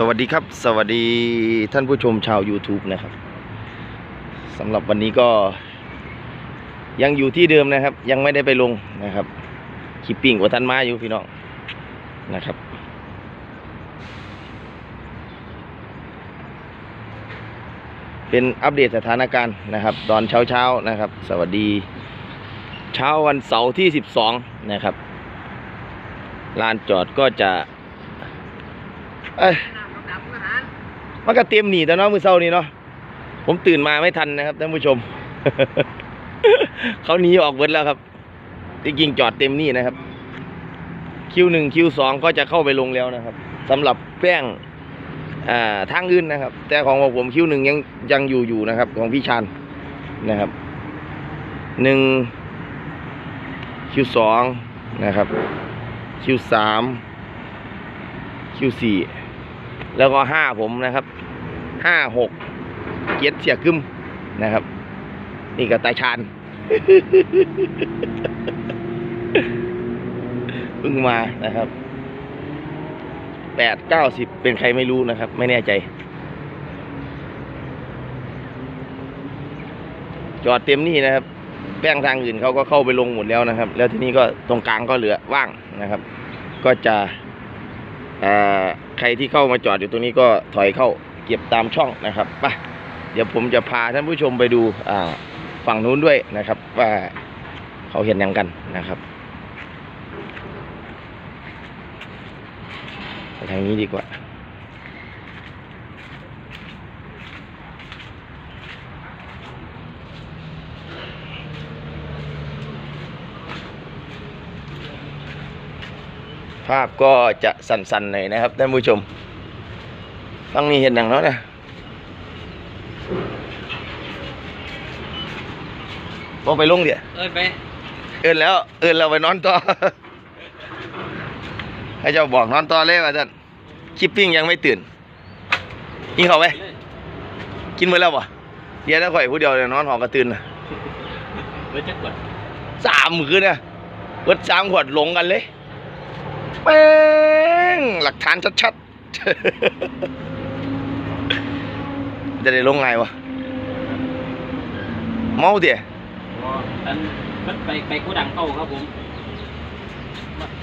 สวัสดีครับ สวัสดีท่านผู้ชมชาว YouTube นะครับสำหรับวันนี้ก็ยังอยู่ที่เดิมนะครับ ยังไม่ได้ไปลงนะครับคลิปปิ้งกับท่านมาอยู่พี่น้องนะครับ เป็นอัปเดตสถานการณ์นะครับ ตอนเช้าเช้านะครับ สวัสดี เช้าวันเสาร์ที่ 12 นะครับลานจอดก็จะเอ้ย มันก็เตรียมหนีแต่เนาะมือเช้านี้เนาะผมตื่นมาไม่ทันนะครับท่านผู้ชม เขาหนีออกเบิดแล้วครับที่จริงจอดเต็มนี่นะครับ คิวหนึ่งคิวสองก็จะเข้าไปลงแล้วนะครับสำหรับแป้งอ่าทางอื่นนะครับ แต่ของผมคิวหนึ่งยังยังอยู่อยู่นะครับ ของพี่ชานนะครับหนึ่งคิวสองนะครับคิวสามคิวสี่ แล้วก็ห้าผมนะครับห้าหกเจ็ดเสียกึมนะครับ นี่ก็ตาชานเพิ่งมานะครับแปดเก้าสิบเป็นใครไม่รู้นะครับ ไม่แน่ใจ จอดเต็มนี่นะครับ แป้งทางอื่นเขาก็เข้าไปลงหมดแล้วนะครับ แล้วทีนี้ก็ตรงกลางก็เหลือว่างนะครับ ก็จะอ่อ ใครที่เข้ามาจอดอยู่ตรงนี้ก็ถอยเข้าเก็บตามช่องนะครับไปเดี๋ยวผมจะพาท่านผู้ชมไปดูอ่าฝั่งนู้นด้วยนะครับ ว่าเขาเห็นยังกันนะครับทางนี้ดีกว่า ภาพก็จะสั่นๆหน่อยนะครับท่านผู้ชมฟังนี้เห็นหนังแล้วนะพอไปลงเดี๋ยวเอ้ยไป เอินแล้ว เอินเราไปนอนต่อ ให้เจ้าบอกนอนต่อเลยว่าท่านคิปปิ้งยังไม่ตื่นกินเขาวไหมกินหมดแล้วปะเดี๋ยวถ้าข่อยผู้เดียวเดี๋ยวนอนหอกระตื่นน่ะเว้ยจะกดสามคืนน่ะวัดสามขวดหลงกันเลย แป้งหลักฐานชัดๆ จะได้ลงไงวะ เมาเดี๋ยอันมันไปไปกูดังเก้าครับผม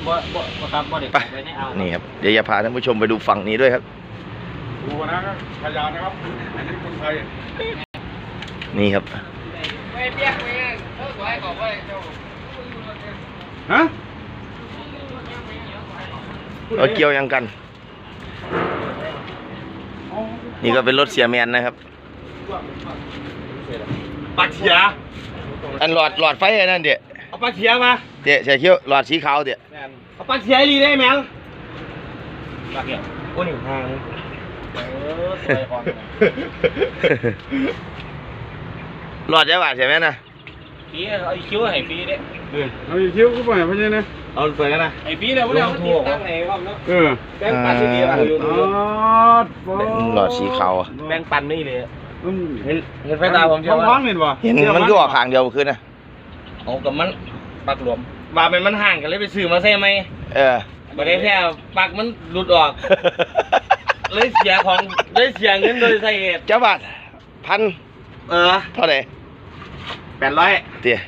บ่บ่บ่ครับบ่ได้ไปไปในเอานี่ครับ เดี๋ยวจะพาท่านผู้ชมไปดูฝั่งนี้ด้วยครับดูนะครับพยานนะครับอันนี้คนไทยนี่ครับฮะ เอาเกี่ยวยังกัน นี่ก็เป็นรถเสียแมนนะครับปักเสียอันหลอดหลอดไฟอันนั่นเดี๋ยเอาปักเสียมาเดี๋ยใส่เขี้ยวหลอดสีขาวเดี๋ยเอาปักเสียรีได้ไหมงปากเกี่ยวโอ้หนึ่งทางเออสวยก่อนหลอดจะบาดใช่ไหมนะ ฟรีเอาอีคิวให้ฟรีเด้เออเอาอีกคิ้วก็ไปพ่อเนี่ยนะเอาเปิดกันนะไอ้ฟรีแล้วบ่ได้เอาติดตั้งไหนครับเนาะเออแป้งปันนี่ดีอะอยู่อ๋อหลอดสีขาวอะแป้งปันนี่เลยอืมเห็นเห็นไฟตาผมเชื่อท้องว่าๆเห็นป่ะเห็นมันก็ออกขางเดียวขึ้นนะเอากับมันปักหลวมว่ามันมันห่างกันเลยไปซื้อมาใช่ไหมเออบ่ได้แค่ปักมันหลุดออกเลยเสียของเลยเสียเงินโดยสาเหตุเจ้าบาทพันเออเท่าไหร่ แปดร้อยเตี๋ย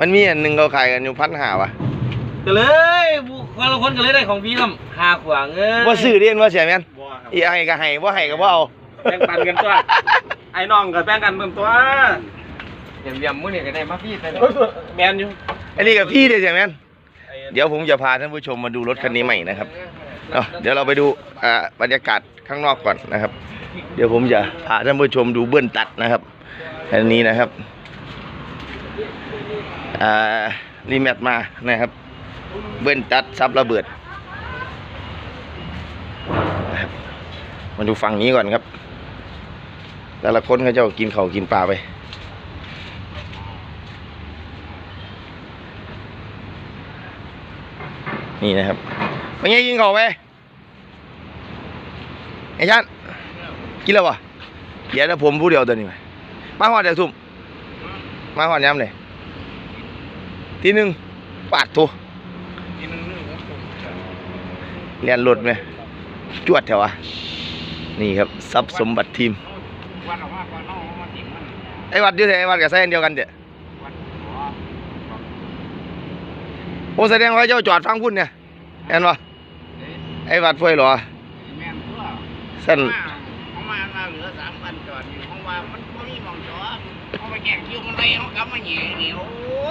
มันมีอันหนึ่งเขาขายกันอยู่พันหาวะก็เลยคนละคนก็เลยได้ของพี่ทำหาขวางเงินว่าซื้อเรียนว่าเสียแมนบ่ครับอีไอ้ก็ให้ว่าให้ก็บ่เอาแบ่งปันกันตัวไอ้น้องกับแบ่งกันเบิ่มตัวเยี่ยมเยี่ยมมื้อนี้ก็ได้มาพี่แต่แมนอยู่อันนี้กับพี่เดียเสียแมนเดี๋ยวผมจะพาท่านผู้ชมมาดูรถคันนี้ใหม่นะครับเนาะเดี๋ยวเราไปดูอ่าบรรยากาศข้างนอกก่อนนะครับ เดี๋ยวผมจะพาท่านผู้ชมดูเบื้องตัดนะครับอันนี้นะครับอ่า รีแมทมานะครับ เบื้องตัดซับระเบิดนะครับมาดูฝั่งนี้ก่อนครับ แต่ละคนเขาจะกินเขากินปลาไปนี่นะครับเป็นไงกินเขาไปไอ้ชันกินแล้ววะเดี๋ยวผมผู้เดียวตัวนี้ไปมาหอดเดี๋ยวทุ่มมาหอดย้ำเลย ทีหนึ่งปาดทุเรียนรถไหมจวดแถววะนี่ครับทรัพย์สมบัติทีมไอ้วัดอยู่ไหนไอ้วัดกับไส้นเดียวกันเด้อวันหัวโอ้แสดงว่าเจ้าจอดฟังพุ่นเนี่ยเห็นปะไอ้วัดพ่วยหรอแม่นตัวสั้นเขามาเหลือสามพันจอดอยู่ห้องว่ามันไม่มีมองจอดเขาไปแจกคิวมันเลยเขากลับมาเหนียว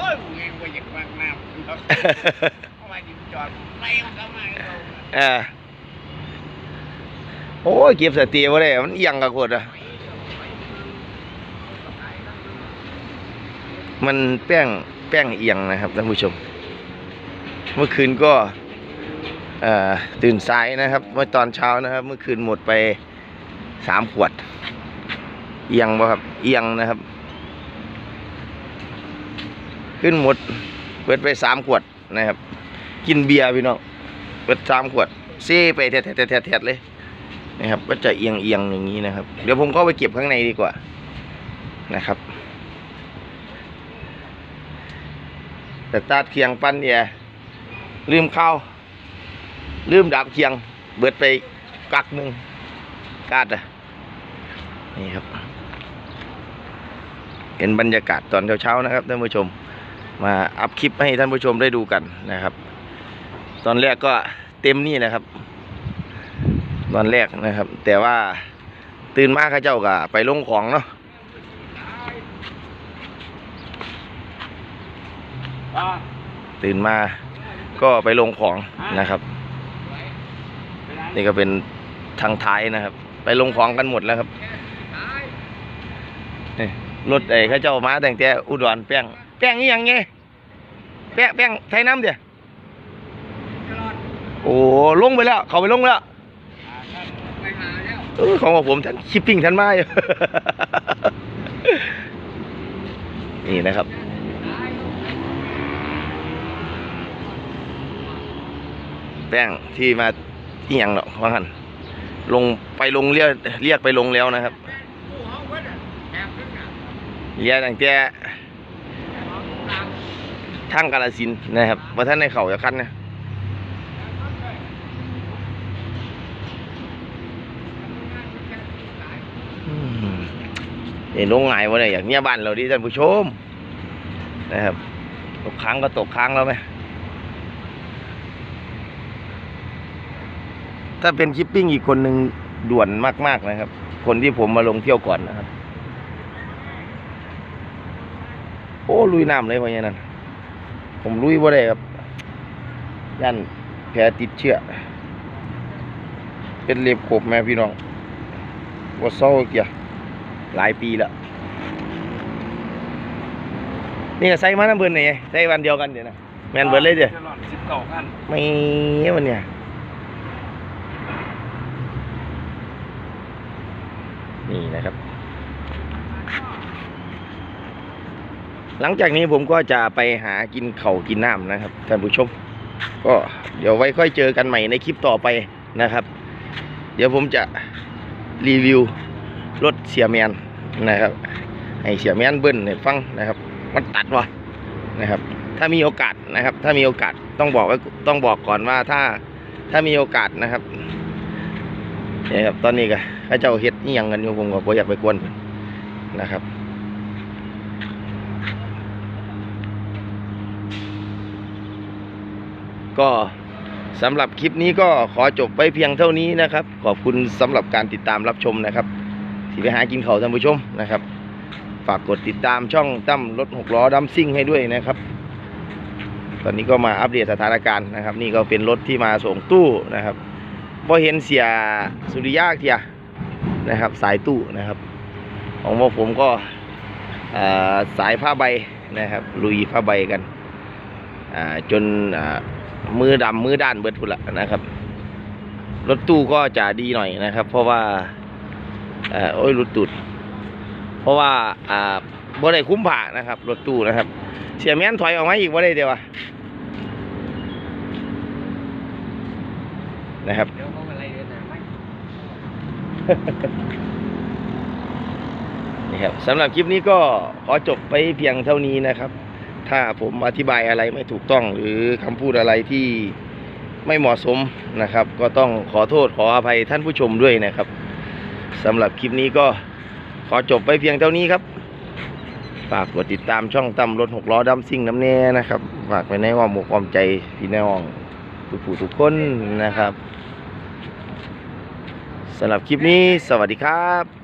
โอ้ยกูเองกูอยากวางน้ำเขามาดิจอดไล่เขากลับมาเขาเออโอ้ยเก็บสติว้ได้มันเอียงกับโคตรอะมันแป้งแป้งเอียงนะครับท่านผู้ชม เมื่อคืนก็ตื่นสายนะครับ เมื่อตอนเช้านะครับ เมื่อคืนหมดไปสามขวด เอียงบ่ครับ เอียงนะครับ ขึ้นหมดเปิดไปสามขวดนะครับ กินเบียร์พี่น้องเปิดสามขวดเซ่ไปแทะๆๆๆเลยนะครับ ก็จะเอียงเอียงอย่างนี้นะครับ เดี๋ยวผมเข้าไปเก็บข้างในดีกว่านะครับ แต่ตาดเคียงปั้นเนี่ยลืมเข้า ลืมดับเคียง เบิดไปกักหนึ่งกาดอะนี่ครับ เห็นบรรยากาศตอนเช้าๆนะครับท่านผู้ชม มาอัพคลิปให้ท่านผู้ชมได้ดูกันนะครับ ตอนแรกก็เต็มนี่นะครับ ตอนแรกนะครับ แต่ว่าตื่นมาข้าเจ้าก็ไปลงของเนาะตื่นมาก็ไปลงของนะครับ นี่ก็เป็นทางท้ายนะครับ ไปลงของกันหมดแล้วครับรถไอ้ข้าเจ้ามาแต่งแต่อุดรแป้ง แป้งนี่ยังไงแป้งแป้งไทยน้ำเดียวโอ้ลงไปแล้ว เขาไปลงแล้วไปหาแล้วเออของผมท่านชิปปิ้งท่านมาอยู่นี่นะครับ แป้งที่มาเอียงเนาะว่างันลงไปลงเรียกเรียกไปลงแล้วนะครับผู้เขาเพิ่นน่ะแอบขึ้นอะเรียกตั้งแต่ ทางกาลสินนะครับว่าท่านในเขาจะคันนะเห็นลงไงวะเนี่ยอย่างเนี้ยบ้านเราดิท่านผู้ชม นะครับ ตกค้างก็ตกค้างแล้วไหมถ้าเป็นชิปปิ้งอีกคนหนึ่งด่วนมากๆนะครับ คนที่ผมมาลงเที่ยวก่อนนะครับ โอ้ลุยน้ำเลยพะเนี่ยนั่น ผมลุยบ่ได้ครับยันแผลติดเชื้อเป็นเล็บขบแม่พี่น้องว่าเศร้าเกียหลายปีแล้วนี่ก็ใส่มาน้ำเบิร์นไงใส่วันเดียวกันเดี๋ยวนะแมนเบิร์นเลยเดี๋ยวสิบเก้าพันไม่วันเนี่ยนี่นะครับ หลังจากนี้ผมก็จะไปหากินเข่ากินน้ำนะครับท่านผู้ชม ก็เดี๋ยวไว้ค่อยเจอกันใหม่ในคลิปต่อไปนะครับ เดี๋ยวผมจะรีวิวรถเสียแมนนะครับให้เสียแมนเบิ้ลให้ฟังนะครับ มันตัดวะนะครับ ถ้ามีโอกาสนะครับ ถ้ามีโอกาสต้องบอกไว้ต้องบอกก่อนว่าถ้าถ้ามีโอกาสนะครับเนี่ยครับตอนนี้ก็ข้าเจ้าเฮ็ดนี่ยังกันอยู่ผมก็บ่อยากไปกวนนะครับ ก็สำหรับคลิปนี้ก็ขอจบไปเพียงเท่านี้นะครับ ขอบคุณสำหรับการติดตามรับชมนะครับที่ไปหากินเขาท่านผู้ชมนะครับ ฝากกดติดตามช่องตั้มรถหกล้อดัมซิ่งให้ด้วยนะครับ ตอนนี้ก็มาอัปเดตสถานการณ์นะครับ นี่ก็เป็นรถที่มาส่งตู้นะครับพอเห็นเสียสุริยาเทียนะครับ สายตู้นะครับ ของพวกผมก็สายผ้าใบนะครับลุยผ้าใบกันจน มือดำมือด้านเบิดพุ่นละนะครับ รถตู้ก็จะดีหน่อยนะครับ เพราะว่าเออโอ้ยรถตูดเพราะว่าอ่าบ่ได้คุ้มผ่านะครับรถตู้นะครับ เสียแม่นถอยออกมาอีกบ่ได้เดียวอะนะครับนี่ครับสำหรับคลิปนี้ก็ขอจบไปเพียงเท่านี้นะครับ ถ้าผมอธิบายอะไรไม่ถูกต้อง หรือคำพูดอะไรที่ไม่เหมาะสมนะครับ ก็ต้องขอโทษขออภัยท่านผู้ชมด้วยนะครับสำหรับคลิปนี้ก็ขอจบไปเพียงเท่านี้ครับ ฝากกดติดตามช่องตำรถหกล้อดำซิ่งน้ำแน่นะครับ ฝากไว้ในอ้อมอกอ้อมใจพี่น้องทุกผู้ทุกคนนะครับสำหรับคลิปนี้สวัสดีครับ